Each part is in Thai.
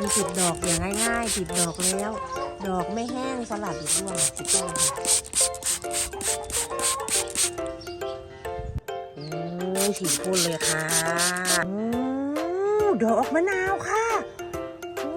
การติดดอกอย่างง่ายๆ ติดดอกแล้ว ดอกไม่แห้งสลัดอีกด้วยติดยอดค่ะโอ้ยฉีดพ่นเลยค่ะโอ้ดอกมะนาวค่ะโอ้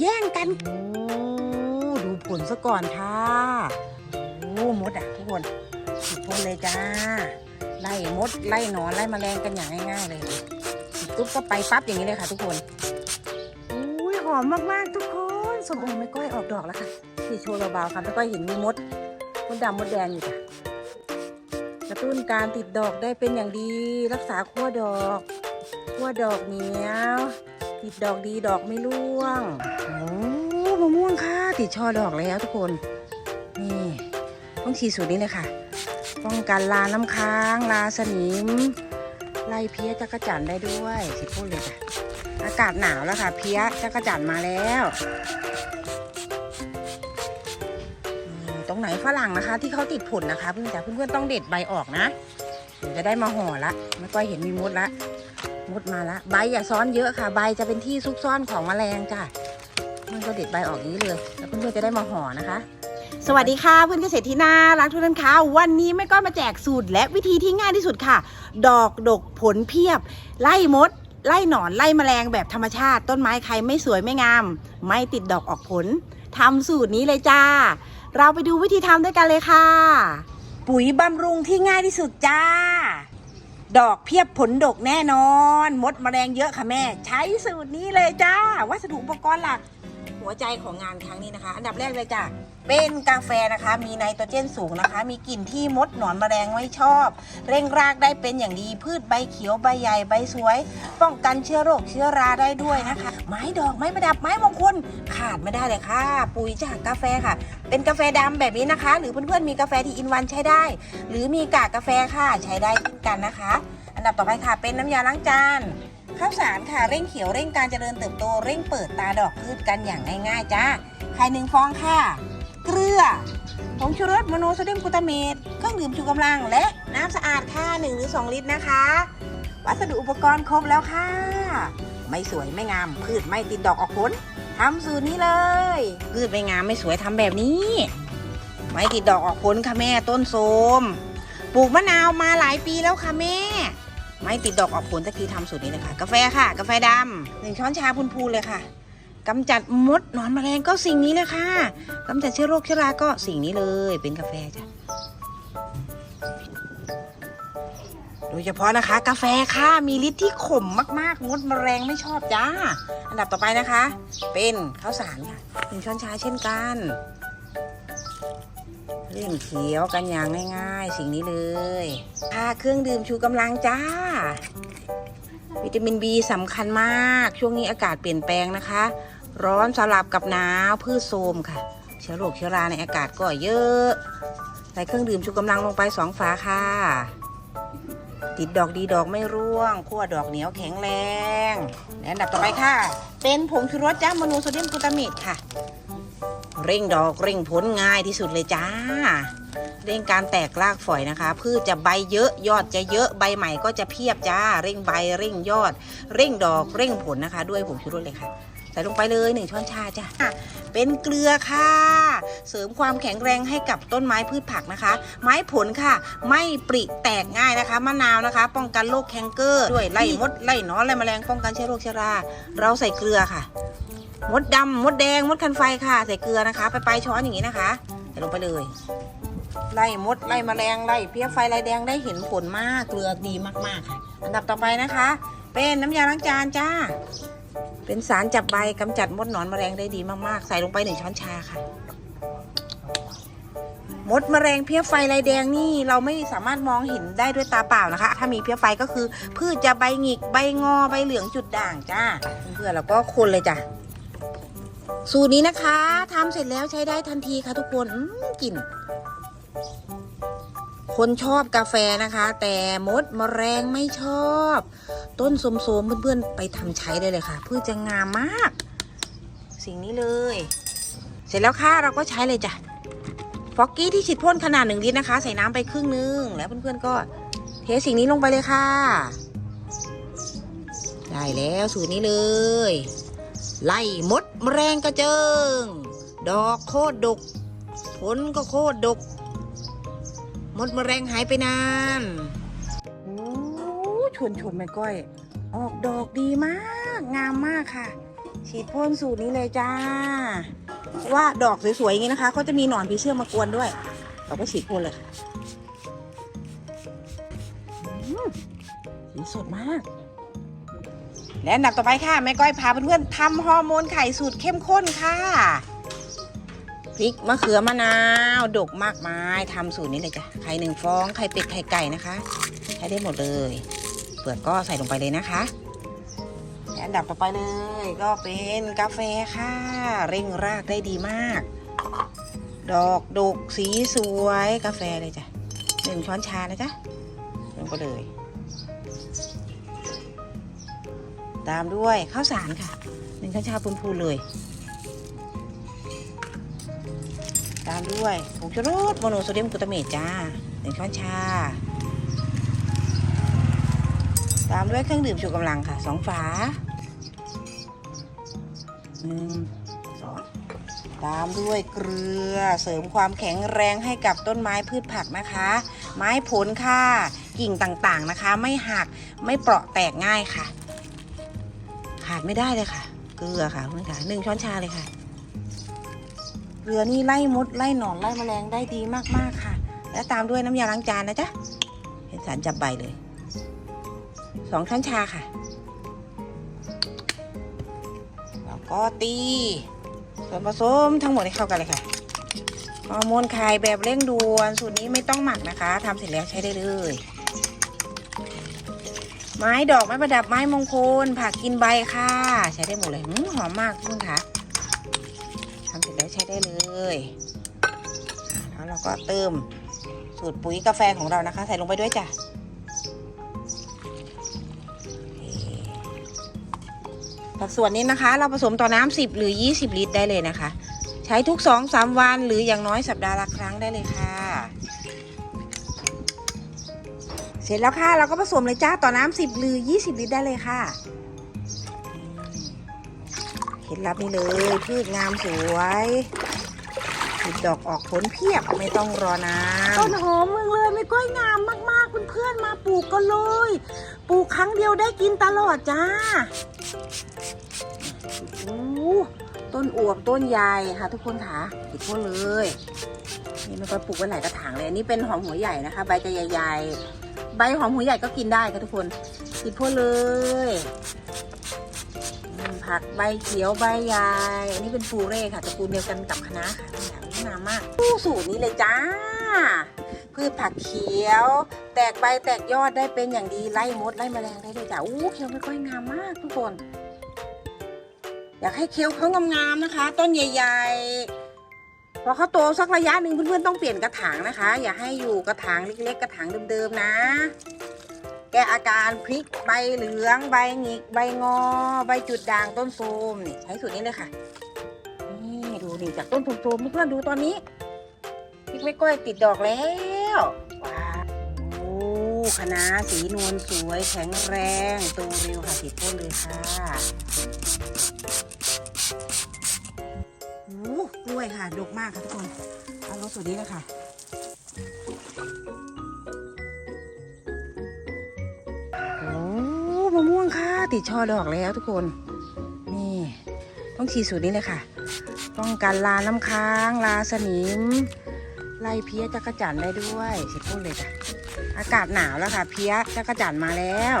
แย่งกันโอ้ดูผลซะก่อนค่ะโอ้มดอะทุกคนฉีดพ่นเลยจ้า ไล่มดไล่หนอนไล่แมลงกันอย่างง่ายๆเลยฉีดปุ๊บก็ไปปั๊บอย่างนี้เลยค่ะทุกคน อุ้ยหอมมากๆทุกคนสมโอไม่ก้อยออกดอกแล้วค่ะฉีดโชว์เบาๆค่ะไม่ก้อยเห็นมีมดมดดำมดแดงอยู่จ้ะกระตุ้นการติดดอกได้เป็นอย่างดีรักษาขั้วดอกขั้วดอกเหนียวติดดอกดีดอกไม่ร่วงโอ้มะม่วงค่ะ ติดช่อดอกแล้วทุกคน นี่ต้องฉีดสูตรนี้เลยค่ะ ป้องกันลาน้ำค้างลาสนิมไล่เพี้ยจักรจันได้ด้วยสิพูดเลยจ้ะ อากาศหนาวแล้วค่ะ เพี้ยจักรจันมาแล้วตรงไหนฝรั่งนะคะ ที่เขาติดผลนะคะเพื่อนจ๋าเพื่อนๆต้องเด็ดใบออกนะเดี๋ยวจะได้มาห่อละไม่ก้อยเห็นมีมดละมดมาละใบอย่าซ้อนเยอะค่ะ ใบจะเป็นที่ซุกซ่อนของแมลงจ้ะมันก็เด็ดใบออกนี้เลย แล้วเพื่อนๆจะได้มาห่อนะคะสวัสดีค่ะเพื่อนเกษตรที่น่ารักทุกท่านคะวันนี้แม่ก้อยมาแจกสูตรและวิธีที่ง่ายที่สุดค่ะ ดอกดกผลเพียบ ไล่มด ไล่หนอนไล่แมลงแบบธรรมชาติ ต้นไม้ใครไม่สวยไม่งาม ไม่ติดดอกออกผลทำสูตรนี้เลยจ้า เราไปดูวิธีทำด้วยกันเลยค่ะ ปุ๋ยบำรุงที่ง่ายที่สุดจ้า ดอกเพียบผลดกแน่นอน มดแมลงเยอะค่ะแม่ ใช้สูตรนี้เลยจ้า วัสดุอุปกรณ์หลัก หัวใจของงานครั้งนี้นะคะ อันดับแรกเลยจ้ะ เป็นกาแฟนะคะ มีไนโตรเจนสูงนะคะ มีกลิ่นที่มดหนอนแมลงไม่ชอบ เร่งรากได้เป็นอย่างดีพืชใบเขียวใบใหญ่ใบสวย ป้องกันเชื้อโรคเชื้อราได้ด้วยนะคะ ไม้ดอกไม้ประดับไม้มงคลขาดไม่ได้เลยค่ะ ปุ๋ยจากกาแฟค่ะ เป็นกาแฟดำแบบนี้นะคะ หรือเพื่อนๆมีกาแฟที่อินวันใช้ได้ หรือมีกากกาแฟค่ะใช้ได้เช่นกันนะคะ อันดับต่อไปค่ะ เป็นน้ำยาล้างจานข้าวสารค่ะเร่งเขียวเร่งการเจริญเติบโตเร่งเปิดตาดอกพืชกันอย่างง่ายๆจ้าไข่หนึ่งฟองค่ะ เกลือผงชูรสโมโนโซเดียมกลูตาเมตเครื่องดื่มชูกำลัง และน้ำสะอาดค่ะ1หรือ 2 ลิตรนะคะ วัสดุอุปกรณ์ครบแล้วค่ะ ไม่สวยไม่งาม พืชไม่ติดดอกออกผลทำสูตรนี้เลย พืชไม่งามไม่สวยทำแบบนี้ ไม่ติดดอกออกผลค่ะแม่ต้นโทรมปลูกมะนาวมาหลายปีแล้วค่ะแม่ ไม่ติดดอกออกผลตะกี้ทำสูตรนี้เลยค่ะ กาแฟค่ะ กาแฟดำหนึ่งช้อนชาพูนๆเลยค่ะ กำจัดมดหนอนแมลงก็สิ่งนี้เลยค่ะกำจัดเชื้อโรคเชื้อราก็สิ่งนี้เลย เป็นกาแฟจ้ะโดยเฉพาะนะคะ กาแฟค่ะมีฤทธิ์ที่ขมมากๆมดแมลงไม่ชอบจ้า อันดับต่อไปนะคะ เป็นข้าวสารค่ะหนึ่งช้อนชาเช่นกันเรื่องเขียวกันอย่างง่าย ๆ สิ่งนี้เลยค่ะเครื่องดื่มชูกำลังจ้า วิตามิน B สำคัญมาก ช่วงนี้อากาศเปลี่ยนแปลงนะคะ ร้อนสลับกับหนาวพืชโทมค่ะ เชื้อโรคเชื้อราในอากาศก็เยอะ ใส่เครื่องดื่มชูกำลังลงไปสองฝาค่ะ ติดดอกดีดอกไม่ร่วงขั้วดอกเหนียวแข็งแรงและอันดับต่อไปค่ะ เป็นผงชูรสจ้ามโนโซเดียมกลูตาเมตค่ะ เร่งดอกเร่งผลง่ายที่สุดเลยจ้า เร่งการแตกรากฝอยนะคะ พืชจะใบเยอะยอดจะเยอะใบใหม่ก็จะเพียบจ้า เร่งใบเร่งยอด เร่งดอกเร่งผลนะคะ ด้วยผงชูรสเลยค่ะใส่ลงไปเลยหนึ่งช้อนชาจ้ะเป็นเกลือค่ะ เสริมความแข็งแรงให้กับต้นไม้พืชผักนะคะ ไม้ผลค่ะ ไม่ปริแตกง่ายนะคะมะนาวนะคะ ป้องกันโรคแคนเกอร์ด้วยไล่มดไล่นอนไล่แมลงป้องกันเชื้อโรคเชื้อรา เราใส่เกลือค่ะ มดดำมดแดงมดคันไฟค่ะ ใส่เกลือนะคะ ไปไปช้อนอย่างนี้นะคะ ใส่ลงไปเลย ไล่มดไล่แมลงไล่เพี้ยไฟไลายแดงได้เห็นผลมากเกลือดีมากๆค่ะ อันดับต่อไปนะคะ เป็นน้ำยาล้างจานจ้า เป็นสารจับใบกำจัดมดหนอนแมลงได้ดีมากๆ ใส่ลงไปหนึ่งช้อนชาค่ะมดแมลงเพี้ยไฟลายแดงนี่เราไม่สามารถมองเห็นได้ด้วยตาเปล่านะคะ ถ้ามีเพี้ยไฟก็คือ พืชจะใบหงิกใบงอใบเหลืองจุดด่างจ้า เพื่อนๆเราก็คนเลยจ้ะ สูตรนี้นะคะทำเสร็จแล้วใช้ได้ทันทีค่ะทุกคนอืมกลิ่น คนชอบกาแฟนะคะ แต่มดมแมลงไม่ชอบ ต้นสมๆเพื่อนๆ ไปทำใช้ได้เลยค่ะพืชจะงามมาก สิ่งนี้เลย เสร็จแล้วค่ะเราก็ใช้เลยจ้ะฟอกกี้ที่ฉีดพ่นขนาดหนึ่งลิตรนะคะ ใส่น้ำไปครึ่งนึง แล้วเพื่อนๆก็เทสิ่งนี้ลงไปเลยค่ะ ได้แล้วสูตรนี้เลย ไล่มดแมลงกระเจิง ดอกโคตรดก ผลก็โคตรดก มดแมลงหายไปนานโอ้ชวนชวนแม่ก้อย ออกดอกดีมาก งามมากค่ะ ฉีดพ่นสูตรนี้เลยจ้า ว่าดอกสวยๆอย่างนี้นะคะเขาจะมีหนอนผีเสื้อมากวนด้วย เราก็ฉีดพ่นเลยค่ะสีสดมาก และอันดับต่อไปค่ะแม่ก้อยพาเพื่อนๆทำฮอร์โมนไข่สูตรเข้มข้นค่ะพริกมะเขือมะนาวดกมากมายทำสูตรนี้เลยจ้ะไข่หนึ่งฟองไข่เป็ดไข่ไก่นะคะใช้ได้หมดเลยเปลือกก็ใส่ลงไปเลยนะคะและอันดับต่อไปเลย ก็เป็นกาแฟค่ะ เร่งรากได้ดีมาก ดอกดกสีสวยกาแฟเลยจ้ะหนึ่งช้อนชานะจ๊ะลงไปเลย ตามด้วยข้าวสารค่ะหนึ่งช้อนชาพูนๆเลย ตามด้วยผงชูรสโมโนโซเดียมกลูตาเมตจ้าหนึ่งช้อนชา ตามด้วยเครื่องดื่มชูกำลังค่ะสองฝาหนึ่งสองตามด้วยเกลือเสริมความแข็งแรงให้กับต้นไม้พืชผักนะคะ ไม้ผลค่ะ กิ่งต่างๆนะคะ ไม่หักไม่เปราะแตกง่ายค่ะ ขาดไม่ได้เลยค่ะ เกลือค่ะคุณค่ะหนึ่งช้อนชาเลยค่ะ เกลือนี่ไล่มดไล่หนอนไล่แมลงได้ดีมากๆค่ะ และตามด้วยน้ำยาล้างจานนะจ๊ะเป็นสารจับใบเลยสองช้อนชาค่ะ แล้วก็ตีส่วนผสมทั้งหมดให้เข้ากันเลยค่ะฮอร์โมนไข่แบบเร่งด่วน สูตรนี้ไม่ต้องหมักนะคะทำเสร็จแล้วใช้ได้เลย ไม้ดอกไม้ประดับไม้มงคล ผักกินใบค่ะ ใช้ได้หมดเลยหอมมากคุณคะทำเสร็จแล้วใช้ได้เลยแล้วเราก็เติมสูตรปุ๋ยกาแฟของเรานะคะ ใส่ลงไปด้วยจ้ะสัดส่วนนี้นะคะ เราผสมต่อน้ำ10 หรือ 20 ลิตรได้เลยนะคะ ใช้ทุก 2-3 วันหรืออย่างน้อยสัปดาห์ละครั้งได้เลยค่ะ เสร็จแล้วค่ะ เราก็ผสมเลยจ้าต่อน้ำ10หรือ20ลิตรได้เลยค่ะเคล็ดลับนี่เลยพืชงามสวยติดดอกออกผลเพียบไม่ต้องรอนานต้นหอมเมืองเลยไม่ก้อยงามมากๆเพื่อนๆมาปลูกกันเลยปลูกครั้งเดียวได้กินตลอดจ้าโอ้ต้นอวบต้นใหญ่ค่ะ ทุกคนค่ะติดพ่นเลยนี่มันก็ปลูกไว้หลายกระางเลยอันนี่เป็นหอมหัวใหญ่นะคะ ใบจะใหญ่ๆใบหอมหัวใหญ่ก็กินได้ค่ะทุกคนติดพ่นเลยผักใบเขียวใบใหญ่อันนี้เป็นฟูเร่ค่ะตระกูลเดียวกันกับคณะน้าค่ะนี่งามมากู้สูตรนี้เลยจ้า พืชผักเขียว แตกใบแตกยอดได้เป็นอย่างดีไล่มดไล่แมลงได้เลยจ้าอู้เขียวไม่ค่อยงามมากทุกคน อยากให้เคี้ยวเขางามๆนะคะ ต้นใหญ่ ๆ อเขาโตสักระยะหนึ่งเพื่อนๆต้องเปลี่ยนกระถางนะคะ อย่าให้อยู่กระถางเล็กๆ กระถางเดิมๆนะ แก้อาการพริกใบเหลืองใบหงิกใบงอ ใบจุดด่างต้นโทมนี่ใช้สูตรนี้เลยค่ะนี่ดูนี่จากต้นโทมเพื่อนๆดูตอนนี้พริกไม่ก้อยติดดอกแล้วว้าวโอ้คะน้าสีนวลสวยแข็งแรงโตเร็วค่ะติดต้นเลยค่ะ อ้วยค่ะ ดกมากค่ะทุกคนเอารถสูตรนี้เลยค่ะ โอ้มะม่วงค่ะ ติดช่อดอกแล้วทุกคน นี่ ต้องฉีดสูตรนี้เลยค่ะ ป้องกันลาน้ำค้าง ลาสนิม ไล่เพี้ยจักรจันได้ด้วยฉีดพ่นเลยค่ะ อากาศหนาวแล้วค่ะ เพี้ยจักรจันมาแล้ว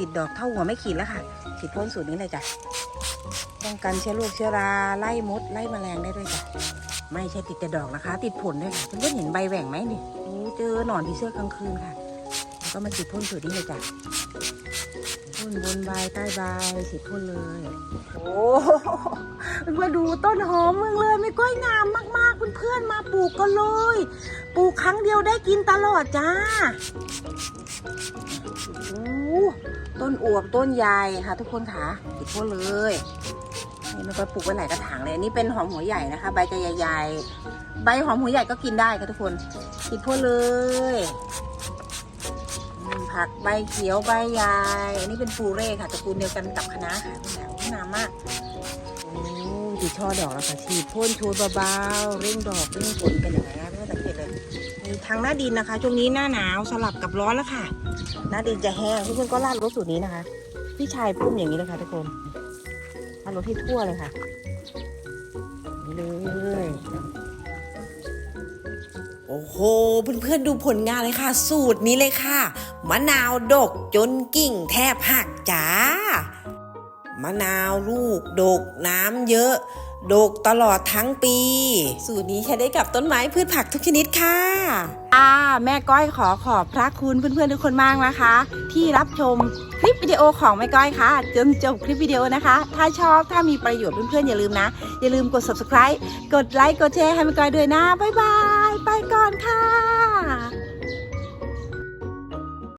ติดดอกเท่าหัวไม่ขีดแล้วค่ะ ฉีดพ่นสูตรนี้เลยจ้ะป้องกันเชื้อโรคเชื้อราไล่มดไล่แมลงได้ด้วยจ้ะไม่ใช่ติดแต่ดอกนะคะ ติดผลด้วยค่ะเพื่อนเห็นใบแหว่งไหมนี่โอ้เจอหนอนผีเสื้อกลางคืนค่ะแล้วก็มาฉีดพ่นสูตรนี้เลยจ้ะพ่นบนใบใต้ใบฉีดพ่นเลย โอ้มาดูต้นหอมเมืองเลยไม่ก้อยงามมากๆเพื่อนๆมาปลูกกันเลยปลูกครั้งเดียวได้กินตลอดจ้าโอ้ ต้นอวบต้นใหญ่ค่ะ ทุกคนค่ะติดพ่นเลยนี่มันก็ปลูกไว้หลายกระถางเลยอันนี้เป็นหอมหัวใหญ่นะคะ ใบจะใหญ่ๆใบหอมหัวใหญ่ก็กินได้ค่ะทุกคนติดพ่นเลยผักใบเขียวใบใหญ่อันนี้เป็นฟูเร่ค่ะตระกูลเดียวกันกับคะน้าค่ะคุณแม่โอ้งามากโอ้ติดช่อดอกแล้วค่ะฉีดพ่นโชยเบาๆเร่งดอกเร่งผลกันอย่างไรนะไม่ต้องสังเกตเลยทางหน้าดินนะคะช่วงนี้หน้าหนาวสลับกับร้อนแล้วค่ะ หน้าดินจะแห้งเพื่อนๆก็ราดรถสูตรนี้นะคะ พี่ชายพุ่มอย่างนี้เลยค่ะทุกคนราดรถที่ทั่วเลยค่ะนี่เลยโอ้โห เพื่อนๆดูผลงานเลยค่ะ สูตรนี้เลยค่ะ มะนาวดกจนกิ่งแทบหักจ้ามะนาวลูกดกน้ำเยอะ ดกตลอดทั้งปี สูตรนี้ใช้ได้กับต้นไม้พืชผักทุกชนิดค่ะอ่าแม่ก้อยขอขอบพระคุณเพื่อนๆทุกคนมากนะคะ ที่รับชมคลิปวิดีโอของแม่ก้อยค่ะจนจบคลิปวิดีโอนะคะ ถ้าชอบถ้ามีประโยชน์เพื่อนๆอย่าลืมนะ อย่าลืมกด subscribe กดไลค์กดแชร์ให้แม่ก้อยด้วยนะบ๊ายบาย ไปก่อนค่ะ